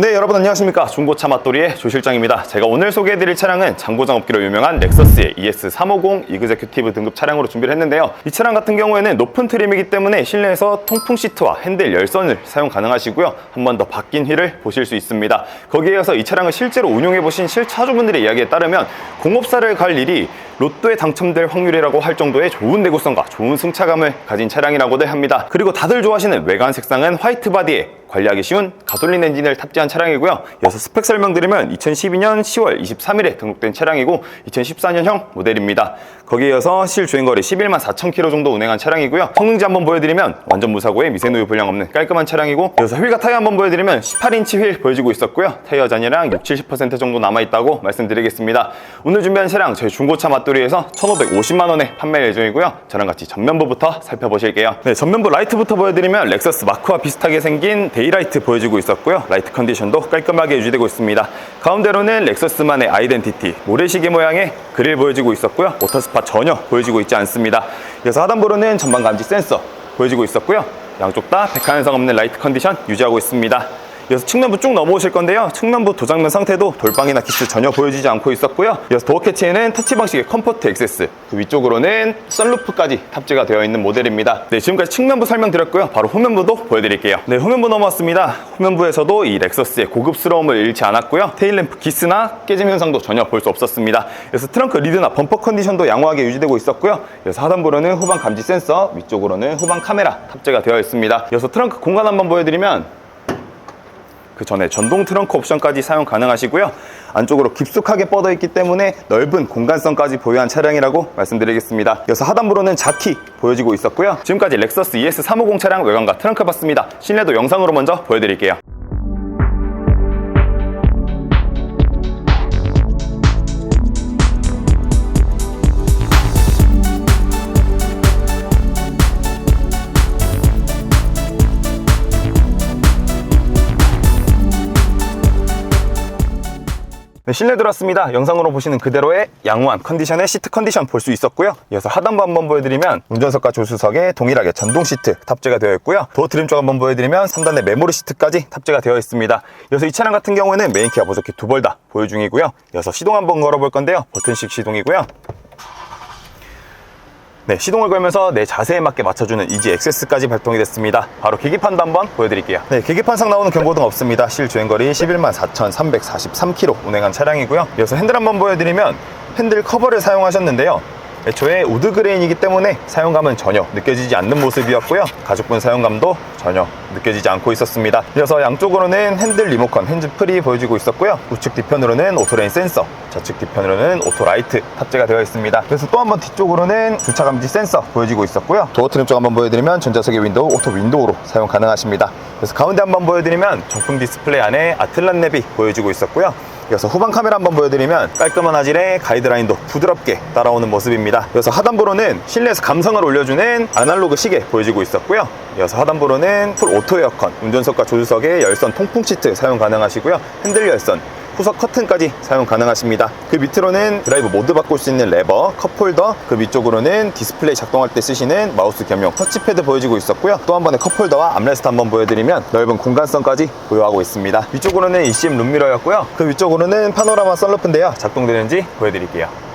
네 여러분 안녕하십니까? 중고차 맛돌이의 조 실장입니다. 제가 오늘 소개해드릴 차량은 장고장 업기로 유명한 렉서스의 ES350 이그제큐티브 등급 차량으로 준비를 했는데요. 이 차량 같은 경우에는 높은 트림이기 때문에 실내에서 통풍 시트와 핸들 열선을 사용 가능하시고요. 한 번 더 바뀐 휠을 보실 수 있습니다. 거기에 이어서 이 차량을 실제로 운용해 보신 실차주분들의 이야기에 따르면 공업사를 갈 일이 로또에 당첨될 확률이라고 할 정도의 좋은 내구성과 좋은 승차감을 가진 차량이라고들 합니다. 그리고 다들 좋아하시는 외관 색상은 화이트 바디에 관리하기 쉬운 가솔린 엔진을 탑재한 차량이고요. 이어서 스펙 설명드리면 2012년 10월 23일에 등록된 차량이고 2014년형 모델입니다. 거기에 이어서 실 주행거리 11만 4천 킬로 정도 운행한 차량이고요. 성능지 한번 보여드리면 완전 무사고에 미세노유 불량 없는 깔끔한 차량이고 이어서 휠과 타이어 한번 보여드리면 18인치 휠 보여지고 있었고요. 타이어 잔이랑 6, 70% 정도 남아있다고 말씀드리겠습니다. 오늘 준비한 차량 저희 중고차 맛돌이에서 1,550만 원에 판매 예정이고요. 저랑 같이 전면부부터 살펴보실게요. 네, 전면부 라이트부터 보여드리면 렉서스 마크와 비슷하게 생긴 데이라이트 보여지고 있었고요. 라이트 컨디션 도 깔끔하게 유지되고 있습니다. 가운데로는 렉서스만의 아이덴티티, 모래시계 모양의 그릴 보여지고 있었고요. 오토스팟 전혀 보여지고 있지 않습니다. 그래서 하단부로는 전방 감지 센서 보여지고 있었고요. 양쪽 다 백화현상 없는 라이트 컨디션 유지하고 있습니다. 이어서 측면부 쭉 넘어오실 건데요. 측면부 도장면 상태도 돌방이나 키스 전혀 보여지지 않고 있었고요. 이어서 도어 캐치에는 터치 방식의 컴포트 액세스, 그 위쪽으로는 썬루프까지 탑재가 되어 있는 모델입니다. 네, 지금까지 측면부 설명드렸고요. 바로 후면부도 보여드릴게요. 네, 후면부 넘어왔습니다. 후면부에서도 이 렉서스의 고급스러움을 잃지 않았고요. 테일램프 기스나 깨짐 현상도 전혀 볼 수 없었습니다. 그래서 트렁크 리드나 범퍼 컨디션도 양호하게 유지되고 있었고요. 그래서 하단부로는 후방 감지 센서, 위쪽으로는 후방 카메라 탑재가 되어 있습니다. 이어서 트렁크 공간 한번 보여드리면 그 전에 전동 트렁크 옵션까지 사용 가능하시고요. 안쪽으로 깊숙하게 뻗어 있기 때문에 넓은 공간성까지 보유한 차량이라고 말씀드리겠습니다. 이어서 하단부로는 자키 보여지고 있었고요. 지금까지 렉서스 ES350 차량 외관과 트렁크 봤습니다. 실내도 영상으로 먼저 보여드릴게요. 네, 실내 들어왔습니다. 영상으로 보시는 그대로의 양호한 컨디션의 시트 컨디션 볼 수 있었고요. 이어서 하단부 한번 보여드리면 운전석과 조수석에 동일하게 전동 시트 탑재가 되어 있고요. 도어 트림 쪽 한번 보여드리면 3단의 메모리 시트까지 탑재가 되어 있습니다. 이어서 이 차량 같은 경우에는 메인 키와 보조키 두 벌 다 보유 중이고요. 이어서 시동 한번 걸어볼 건데요. 버튼식 시동이고요. 네, 시동을 걸면서 내 자세에 맞게 맞춰주는 이지 액세스까지 발동이 됐습니다. 바로 계기판도 한번 보여드릴게요. 네, 계기판상 나오는 경고등 없습니다. 실 주행거리 11만 4,343km 운행한 차량이고요. 이어서 핸들 한번 보여드리면 핸들 커버를 사용하셨는데요. 애초에 우드 그레인이기 때문에 사용감은 전혀 느껴지지 않는 모습이었고요. 가죽분 사용감도 전혀 느껴지지 않고 있었습니다. 이어서 양쪽으로는 핸들 리모컨, 핸즈 프리 보여지고 있었고요. 우측 뒤편으로는 오토레인 센서, 좌측 뒤편으로는 오토라이트 탑재가 되어 있습니다. 그래서 또 한번 뒤쪽으로는 주차 감지 센서 보여지고 있었고요. 도어 트림 쪽 한번 보여드리면 전자석의 윈도우, 오토 윈도우로 사용 가능하십니다. 그래서 가운데 한번 보여드리면 정품 디스플레이 안에 아틀란 랩이 보여지고 있었고요. 이어서 후방 카메라 한번 보여드리면 깔끔한 화질의 가이드라인도 부드럽게 따라오는 모습입니다. 이어서 하단부로는 실내에서 감성을 올려주는 아날로그 시계 보여지고 있었고요. 이어서 하단부로는 풀 오토 에어컨, 운전석과 조수석에 열선 통풍 시트 사용 가능하시고요. 핸들 열선, 후석 커튼까지 사용 가능하십니다. 그 밑으로는 드라이브 모드 바꿀 수 있는 레버, 컵홀더, 그 위쪽으로는 디스플레이 작동할 때 쓰시는 마우스 겸용 터치패드 보여지고 있었고요. 또 한 번의 컵홀더와 암레스트 한번 보여드리면 넓은 공간성까지 보유하고 있습니다. 위쪽으로는 ECM 룸미러였고요. 그 위쪽으로는 파노라마 썬루프인데요. 작동되는지 보여드릴게요.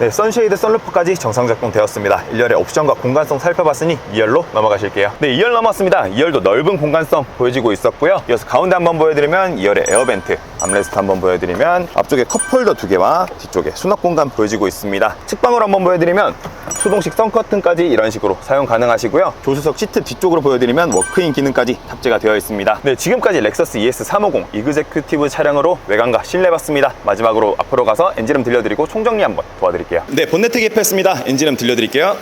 네, 선쉐이드 썬루프까지 정상 작동되었습니다. 1열의 옵션과 공간성 살펴봤으니 2열로 넘어가실게요. 네, 2열 넘었습니다. 2열도 넓은 공간성 보여지고 있었고요. 이어서 가운데 한번 보여드리면 2열의 에어벤트, 암레스트 한번 보여드리면 앞쪽에 컵홀더 두 개와 뒤쪽에 수납 공간 보여지고 있습니다. 측방으로 한번 보여드리면 수동식 선커튼까지 이런 식으로 사용 가능하시고요. 조수석 시트 뒤쪽으로 보여드리면 워크인 기능까지 탑재가 되어 있습니다. 네, 지금까지 렉서스 ES350 이그제큐티브 차량으로 외관과 실내 봤습니다. 마지막으로 앞으로 가서 엔진음 들려드리고 총정리 한번 도와드릴게요. 네, 본네트 개폐했습니다. 엔진음 들려드릴게요.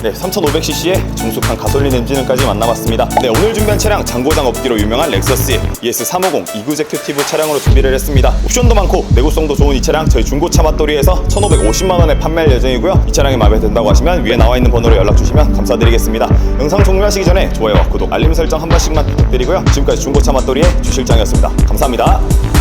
네, 3500cc의 정숙한 가솔린 엔진음까지 만나봤습니다. 네, 오늘 준비한 차량 장고장 업기로 유명한 렉서스의 ES350 이구제큐티브 차량으로 준비를 했습니다. 옵션도 많고 내구성도 좋은 이 차량 저희 중고차 맛돌이에서 1,550만 원에 판매할 예정이고요. 이 차량이 마음에 든다고 하시면 위에 나와 있는 번호로 연락 주시면 감사드리겠습니다. 영상 종료하시기 전에 좋아요와 구독, 알림 설정 한 번씩만 부탁드리고요. 지금까지 중고차 맛돌이의 주 실장이었습니다. 감사합니다.